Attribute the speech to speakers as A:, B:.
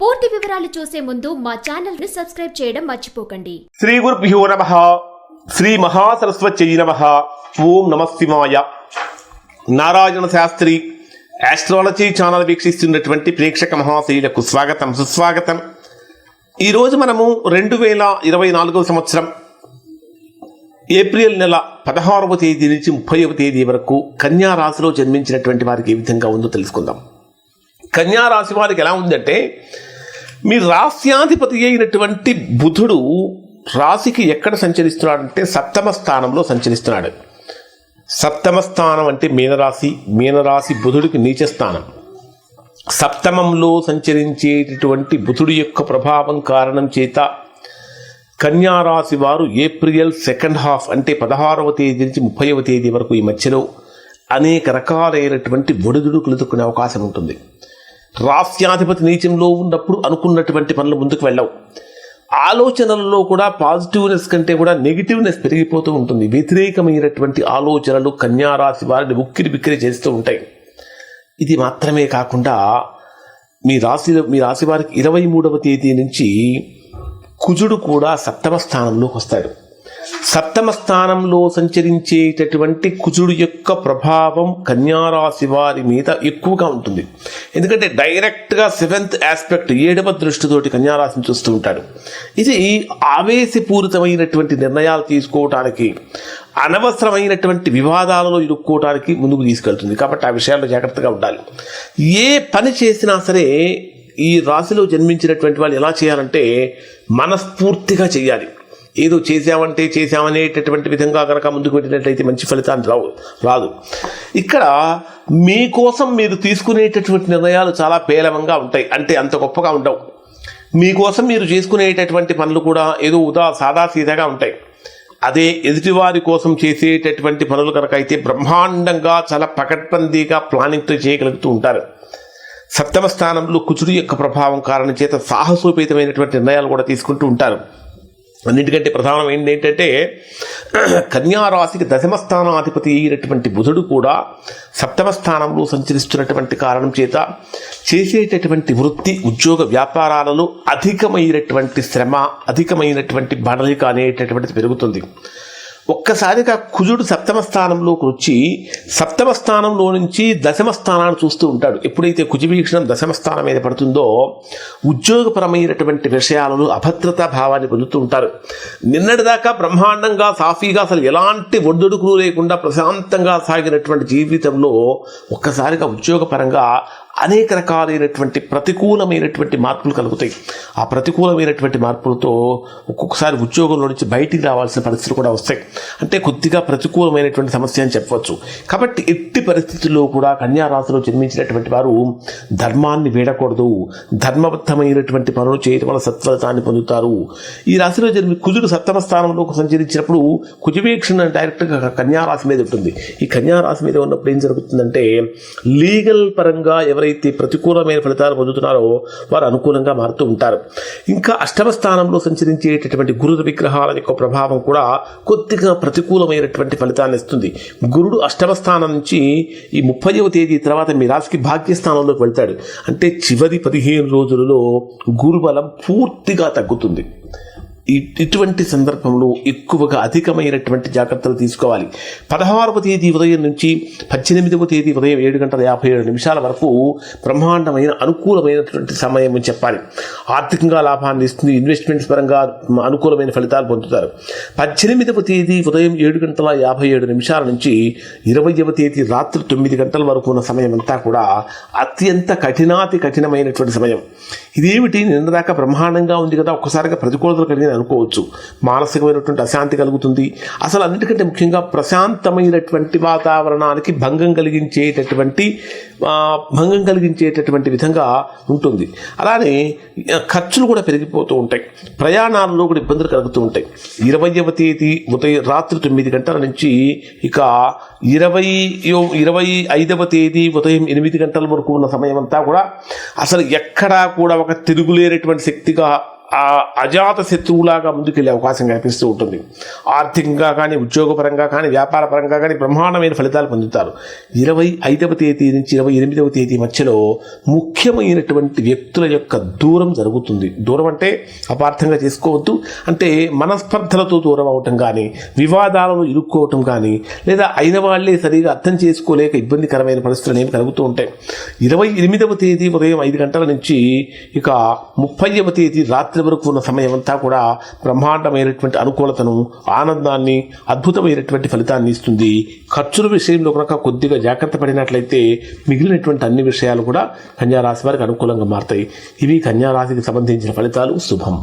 A: పూర్తి వివరాలు చూసే ముందు మా ఛానల్ని సబ్స్క్రైబ్ చేయడం మర్చిపోకండి.
B: శ్రీ గురుభ్యో నమ. శ్రీ మహాసరస్వతి నమ. ఓం నమ శివాయ. నారాయణ శాస్త్రి ఆస్ట్రాలజీ ఛానల్ వీక్షిస్తున్నటువంటి ప్రేక్షక మహాశైలకు స్వాగతం సుస్వాగతం. ఈరోజు మనము రెండు వేల ఇరవై నాలుగవ సంవత్సరం ఏప్రిల్ నెల పదహారవ తేదీ నుంచి ముప్పైవ తేదీ వరకు కన్యా రాశిలో జన్మించినటువంటి వారికి ఏ విధంగా ఉందో తెలుసుకుందాం. కన్యా రాశి వారికి ఎలా ఉందంటే మీ రాస్యాధిపతి అయినటువంటి బుధుడు రాశికి ఎక్కడ సంచరిస్తున్నాడంటే సప్తమ స్థానంలో సంచరిస్తున్నాడు. సప్తమ స్థానం అంటే మీనరాశి మీనరాశి బుధుడికి నీచ స్థానం. సప్తమంలో సంచరించేటటువంటి బుధుడి యొక్క ప్రభావం కారణం చేత కన్యారాశి వారు ఏప్రిల్ సెకండ్ హాఫ్ అంటే పదహారవ తేదీ నుంచి ముప్పైవ తేదీ వరకు ఈ మధ్యలో అనేక రకాలైనటువంటి ఒడిదుడుకులు ఎదుర్కొనే అవకాశం ఉంటుంది. రాస్యాధిపతి నీచంలో ఉన్నప్పుడు అనుకున్నటువంటి పనులు ముందుకు వెళ్ళవు. ఆలోచనలలో కూడా పాజిటివ్నెస్ కంటే కూడా నెగిటివ్నెస్ పెరిగిపోతూ ఉంటుంది. వ్యతిరేకమైనటువంటి ఆలోచనలు కన్యా రాశి వారిని ఉక్కిరి బిక్కిరి చేస్తూ ఉంటాయి. ఇది మాత్రమే కాకుండా మీ రాశిలో మీ రాశి వారికి ఇరవై మూడవ తేదీ నుంచి కుజుడు కూడా సప్తమ స్థానంలోకి వస్తాడు. సప్తమ స్థానంలో సంచరించేటటువంటి కుజుడు యొక్క ప్రభావం కన్యారాశి వారి మీద ఎక్కువగా ఉంటుంది. ఎందుకంటే డైరెక్ట్గా సెవెంత్ ఆస్పెక్ట్ ఏడవ దృష్టితోటి కన్యారాశిని చూస్తూ ఉంటాడు. ఇది ఆవేశపూరితమైనటువంటి నిర్ణయాలు తీసుకోవటానికి అనవసరమైనటువంటి వివాదాలలో ఇరుక్కోవటానికి ముందుకు తీసుకెళ్తుంది. కాబట్టి ఆ విషయాల్లో జాగ్రత్తగా ఉండాలి. ఏ పని చేసినా సరే ఈ రాశిలో జన్మించినటువంటి వాళ్ళు ఎలా చేయాలంటే మనస్ఫూర్తిగా చేయాలి. ఏదో చేసామంటే చేసామనేటటువంటి విధంగా కనుక ముందుకు వెళ్ళినట్లయితే మంచి ఫలితాన్ని రావు రాదు. ఇక్కడ మీకోసం మీరు తీసుకునేటటువంటి నిర్ణయాలు చాలా పేలవంగా ఉంటాయి అంటే అంత గొప్పగా ఉండవు. మీకోసం మీరు చేసుకునేటటువంటి పనులు కూడా ఏదో ఉదా సాదాసీదాగా ఉంటాయి. అదే ఎదుటివారి కోసం చేసేటటువంటి పనులు కనుక అయితే బ్రహ్మాండంగా చాలా పకడ్బందీగా ప్లానింగ్తో చేయగలుగుతూ ఉంటారు. సప్తమ స్థానంలో కుచుడు యొక్క ప్రభావం కారణం చేత సాహసోపేతమైనటువంటి నిర్ణయాలు కూడా తీసుకుంటూ ఉంటారు. అన్నింటికంటే ప్రధానమైనది ఏంటంటే కన్యారాశికి దశమ స్థానాధిపతి అయినటువంటి బుధుడు కూడా సప్తమ స్థానంలో సంచరిస్తున్నటువంటి కారణం చేత చేసేటటువంటి వృత్తి ఉద్యోగ వ్యాపారాలలో అధికమైనటువంటి శ్రమ అధికమైనటువంటి బడలిక అనేటటువంటిది పెరుగుతుంది. ఒక్కసారిగా కుజుడు సప్తమ స్థానంలోకి వచ్చి సప్తమ స్థానంలో నుంచి దశమ స్థానాన్ని చూస్తూ ఉంటాడు. ఎప్పుడైతే కుజవీక్షణం దశమ స్థానం మీద పడుతుందో ఉద్యోగపరమైనటువంటి విషయాలను అభద్రతా భావాన్ని పొందుతూ ఉంటారు. నిన్నటిదాకా బ్రహ్మాండంగా సాఫీగా అసలు ఎలాంటి ఒడ్డుడుకులు లేకుండా ప్రశాంతంగా సాగినటువంటి జీవితంలో ఒక్కసారిగా ఉద్యోగపరంగా అనేక రకాలైనటువంటి ప్రతికూలమైనటువంటి మార్పులు కలుగుతాయి. ఆ ప్రతికూలమైనటువంటి మార్పులతో ఒక్కొక్కసారి ఉద్యోగంలో నుంచి బయటికి రావాల్సిన పరిస్థితులు కూడా వస్తాయి. అంటే కొద్దిగా ప్రతికూలమైనటువంటి సమస్య అని చెప్పవచ్చు. కాబట్టి ఎట్టి పరిస్థితుల్లో కూడా కన్యా రాశిలో జన్మించినటువంటి వారు ధర్మాన్ని వీడకూడదు. ధర్మబద్ధమైనటువంటి పనులు చేయడం వల్ల సత్ఫలితాన్ని పొందుతారు. ఈ రాశిలో జన్మి కుజుడు సప్తమ స్థానంలోకి సంచరించినప్పుడు కుజవీక్షణ డైరెక్ట్గా కన్యా రాశి మీద ఉంటుంది. ఈ కన్యా రాశి మీద ఉన్నప్పుడు ఏం జరుగుతుందంటే లీగల్ పరంగా ఎవరైతే ప్రతికూలమైన ఫలితాలు పొందుతున్నారో వారు అనుకూలంగా మారుతూ ఉంటారు. ఇంకా అష్టమ స్థానంలో సంచరించేటటువంటి గురుడు విగ్రహాల యొక్క ప్రభావం కూడా కొద్దిగా ప్రతికూలమైనటువంటి ఫలితాన్ని ఇస్తుంది. గురుడు అష్టమ స్థానం నుంచి ఈ ముప్పైవ తేదీ తర్వాత మీ రాశికి భాగ్యస్థానంలోకి వెళ్తాడు. అంటే చివరి పదిహేను రోజులలో గురుబలం పూర్తిగా తగ్గుతుంది. ఇటువంటి సందర్భంలో ఎక్కువగా అధికమైనటువంటి జాగ్రత్తలు తీసుకోవాలి. పదహారవ తేదీ ఉదయం నుంచి పద్దెనిమిదవ తేదీ ఉదయం ఏడు గంటల యాభై ఏడు నిమిషాల వరకు బ్రహ్మాండమైన అనుకూలమైనటువంటి సమయం అని చెప్పాలి. ఆర్థికంగా లాభాన్ని ఇస్తుంది ఇన్వెస్ట్మెంట్స్ పరంగా అనుకూలమైన ఫలితాలు పొందుతారు. పద్దెనిమిదవ తేదీ ఉదయం ఏడు గంటల యాభై ఏడు నిమిషాల నుంచి ఇరవైవ తేదీ రాత్రి తొమ్మిది గంటల వరకు ఉన్న సమయం అంతా కూడా అత్యంత కఠినాతి కఠినమైనటువంటి సమయం. ఇదేమిటి? నిన్నదాకా బ్రహ్మాండంగా ఉంది కదా ఒక్కసారిగా ప్రతికూలతలు కలిగిన అనుకోవచ్చు. మానసికమైనటువంటి అశాంతి కలుగుతుంది. అసలు అన్నిటికంటే ముఖ్యంగా ప్రశాంతమైనటువంటి వాతావరణానికి భంగం కలిగించేటటువంటి భంగం కలిగించేటటువంటి విధంగా ఉంటుంది. అలానే ఖర్చులు కూడా పెరిగిపోతూ ఉంటాయి. ప్రయాణాలలో కూడా ఇబ్బందులు కలుగుతూ ఉంటాయి. ఇరవైవ తేదీ ఉదయం రాత్రి తొమ్మిది గంటల నుంచి ఇక ఇరవై ఇరవై ఐదవ తేదీ ఉదయం ఎనిమిది గంటల వరకు ఉన్న సమయం అంతా కూడా అసలు ఎక్కడా కూడా ఒక తిరుగులేనటువంటి శక్తిగా అజాత శత్రువులాగా ముందుకెళ్ళే అవకాశం కనిపిస్తూ ఉంటుంది. ఆర్థికంగా కానీ ఉద్యోగపరంగా కానీ వ్యాపార పరంగా కానీ బ్రహ్మాండమైన ఫలితాలు పొందుతారు. ఇరవై ఐదవ తేదీ నుంచి ఇరవై ఎనిమిదవ తేదీ మధ్యలో ముఖ్యమైనటువంటి వ్యక్తుల యొక్క దూరం జరుగుతుంది. దూరం అంటే అపార్థంగా చేసుకోవద్దు. అంటే మనస్పర్ధలతో దూరం అవటం కానీ వివాదాలను ఇరుక్కోవటం కానీ లేదా అయిన వాళ్ళే సరిగా అర్థం చేసుకోలేక ఇబ్బందికరమైన పరిస్థితులు అనేవి కలుగుతూ ఉంటాయి. ఇరవై ఎనిమిదవ తేదీ ఉదయం ఐదు గంటల నుంచి ఇక ముప్పైవ తేదీ రాత్రి రాత్రి వరకు ఉన్న సమయం అంతా కూడా బ్రహ్మాండమైనటువంటి అనుకూలతను ఆనందాన్ని అద్భుతమైనటువంటి ఫలితాన్ని ఇస్తుంది. ఖర్చుల విషయంలో కనుక కొద్దిగా జాగ్రత్త పడినట్లయితే మిగిలినటువంటి అన్ని విషయాలు కూడా కన్యారాశి వారికి అనుకూలంగా మారుతాయి. ఇవి కన్యారాశికి సంబంధించిన ఫలితాలు. శుభం.